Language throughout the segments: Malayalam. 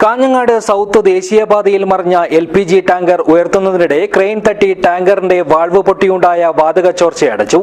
കാഞ്ഞങ്ങാട് സൗത്ത് ദേശീയപാതയിൽ മറിഞ്ഞ എൽ പി ജി ടാങ്കർ ഉയർത്തുന്നതിനിടെ ക്രെയിൻ തട്ടി ടാങ്കറിന്റെ വാൾവ് പൊട്ടിയുണ്ടായ വാതക ചോർച്ചയടച്ചു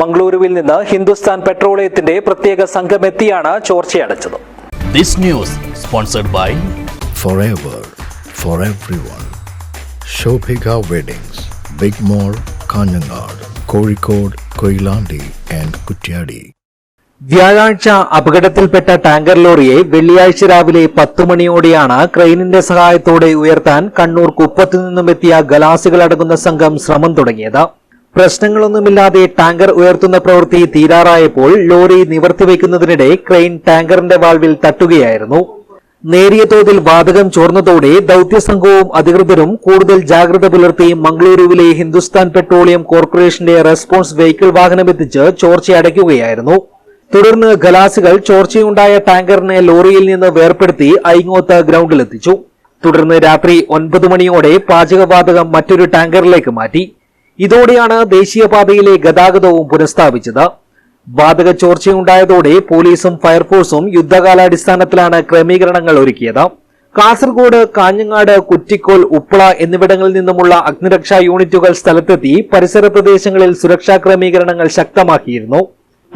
മംഗളൂരുവിൽ നിന്ന് ഹിന്ദുസ്ഥാൻ പെട്രോളിയത്തിന്റെ പ്രത്യേക സംഘമെത്തിയാണ് ചോർച്ചയടച്ചത് This news sponsored by forever for everyone. Shobhika Weddings, Big mall Kanhangad Kozhikode Koilandi and Kutyadi. വ്യാഴാഴ്ച അപകടത്തിൽപ്പെട്ട ടാങ്കർ ലോറിയെ വെള്ളിയാഴ്ച രാവിലെ പത്തു മണിയോടെയാണ് ക്രെയിനിന്റെ സഹായത്തോടെ ഉയർത്താൻ കണ്ണൂർ കുപ്പത്തു നിന്നും എത്തിയ ഗലാസുകളടങ്ങുന്ന സംഘം ശ്രമം തുടങ്ങിയത്. പ്രശ്നങ്ങളൊന്നുമില്ലാതെ ടാങ്കർ ഉയർത്തുന്ന പ്രവൃത്തി തീരാറായപ്പോൾ ലോറി നിവർത്തിവെക്കുന്നതിനിടെ ക്രെയിൻ ടാങ്കറിന്റെ വാൾവിൽ തട്ടുകയായിരുന്നു. നേരിയ തോതിൽ വാതകം ചോർന്നതോടെ ദൌത്യസംഘവും അധികൃതരും കൂടുതൽ ജാഗ്രത പുലർത്തി മംഗളൂരുവിലെ ഹിന്ദുസ്ഥാൻ പെട്രോളിയം കോർപ്പറേഷന്റെ റെസ്പോൺസ് വെഹിക്കിൾ വാഹനമെത്തിച്ച് ചോർച്ചയടയ്ക്കുകയായിരുന്നു. തുടർന്ന് ഖലാസുകൾ ചോർച്ചയുണ്ടായ ടാങ്കറിനെ ലോറിയിൽ നിന്ന് വേർപെടുത്തി ഐങ്ങോത്ത് ഗ്രൌണ്ടിലെത്തിച്ചു. തുടർന്ന് രാത്രി ഒൻപത് മണിയോടെ പാചകവാതകം മറ്റൊരു ടാങ്കറിലേക്ക് മാറ്റി. ഇതോടെയാണ് ദേശീയപാതയിലെ ഗതാഗതവും പുനഃസ്ഥാപിച്ചത്. വാതക ചോർച്ചയുണ്ടായതോടെ പോലീസും ഫയർഫോഴ്സും യുദ്ധകാലാടിസ്ഥാനത്തിലാണ് ക്രമീകരണങ്ങൾ ഒരുക്കിയത്. കാസർഗോഡ് കാഞ്ഞങ്ങാട് കുറ്റിക്കോൽ ഉപ്പള എന്നിവിടങ്ങളിൽ നിന്നുമുള്ള അഗ്നിരക്ഷാ യൂണിറ്റുകൾ സ്ഥലത്തെത്തി പരിസര പ്രദേശങ്ങളിൽ സുരക്ഷാ ക്രമീകരണങ്ങൾ ശക്തമാക്കിയിരുന്നു.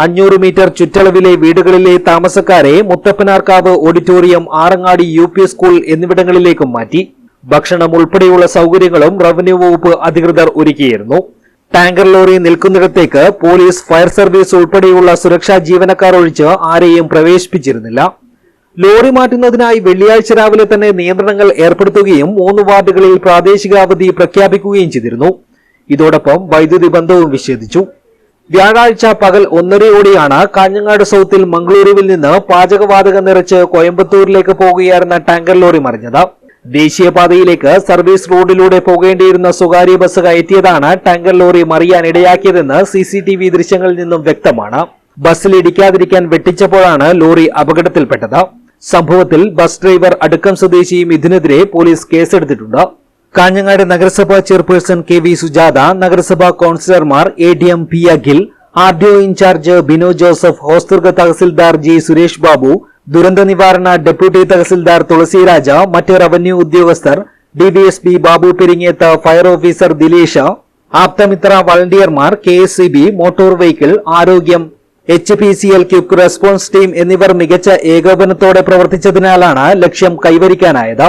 അഞ്ഞൂറ് മീറ്റർ ചുറ്റളവിലെ വീടുകളിലെ താമസക്കാരെ Muthappanarkavu auditorium Arangadi U school എന്നിവിടങ്ങളിലേക്കും മാറ്റി. ഭക്ഷണം ഉൾപ്പെടെയുള്ള സൗകര്യങ്ങളും റവന്യൂ വകുപ്പ് അധികൃതർ ഒരുക്കിയിരുന്നു. ടാങ്കർ ലോറി നിൽക്കുന്നിടത്തേക്ക് പോലീസ് ഫയർ സർവീസ് ഉൾപ്പെടെയുള്ള സുരക്ഷാ ജീവനക്കാർ ഒഴിച്ച് ആരെയും പ്രവേശിപ്പിച്ചിരുന്നില്ല. ലോറി മാറ്റുന്നതിനായി വെള്ളിയാഴ്ച രാവിലെ തന്നെ നിയന്ത്രണങ്ങൾ ഏർപ്പെടുത്തുകയും മൂന്ന് വാർഡുകളിൽ പ്രാദേശിക അവധി പ്രഖ്യാപിക്കുകയും ചെയ്തിരുന്നു. ഇതോടൊപ്പം വൈദ്യുതി ബന്ധവും വിച്ഛേദിച്ചു. വ്യാഴാഴ്ച പകൽ ഒന്നരയോടെയാണ് കാഞ്ഞങ്ങാട് സൗത്തിൽ മംഗളൂരുവിൽ നിന്ന് പാചകവാതകം നിറച്ച് കോയമ്പത്തൂരിലേക്ക് പോകുകയായിരുന്ന ടാങ്കർ ലോറി മറിഞ്ഞത്. ദേശീയപാതയിലേക്ക് സർവീസ് റോഡിലൂടെ പോകേണ്ടിയിരുന്ന സ്വകാര്യ ബസ് കയറ്റിയതാണ് ടാങ്കർ ലോറി മറിയാൻ ഇടയാക്കിയതെന്ന് സി സി ടി വി ദൃശ്യങ്ങളിൽ നിന്നും വ്യക്തമാണ്. ബസ്സിൽ ഇടിക്കാതിരിക്കാൻ വെട്ടിച്ചപ്പോഴാണ് ലോറി അപകടത്തിൽപ്പെട്ടത്. സംഭവത്തിൽ ബസ് ഡ്രൈവർ അടുക്കം സ്വദേശിയും ഇതിനെതിരെ പോലീസ് കേസെടുത്തിട്ടുണ്ട്. കാഞ്ഞങ്ങാട് നഗരസഭാ ചെയർപേഴ്സൺ കെ വി സുജാത നഗരസഭാ കൌൺസിലർമാർ A D M P Akhil R D O incharge Bino Joseph Hosdurg tahsildar G Suresh Babu ദുരന്ത നിവാരണ ഡെപ്യൂട്ടി തഹസിൽദാർ തുളസിരാജ മറ്റ് റവന്യൂ ഉദ്യോഗസ്ഥർ D D S P Babu Peringeth fire officer Dilesh Aapthamitra വളണ്ടിയർമാർ K S C B motor vehicle ആരോഗ്യം H P C L quick response team എന്നിവർ മികച്ച ഏകോപനത്തോടെ പ്രവർത്തിച്ചതിനാലാണ് ലക്ഷ്യം കൈവരിക്കാനായത്.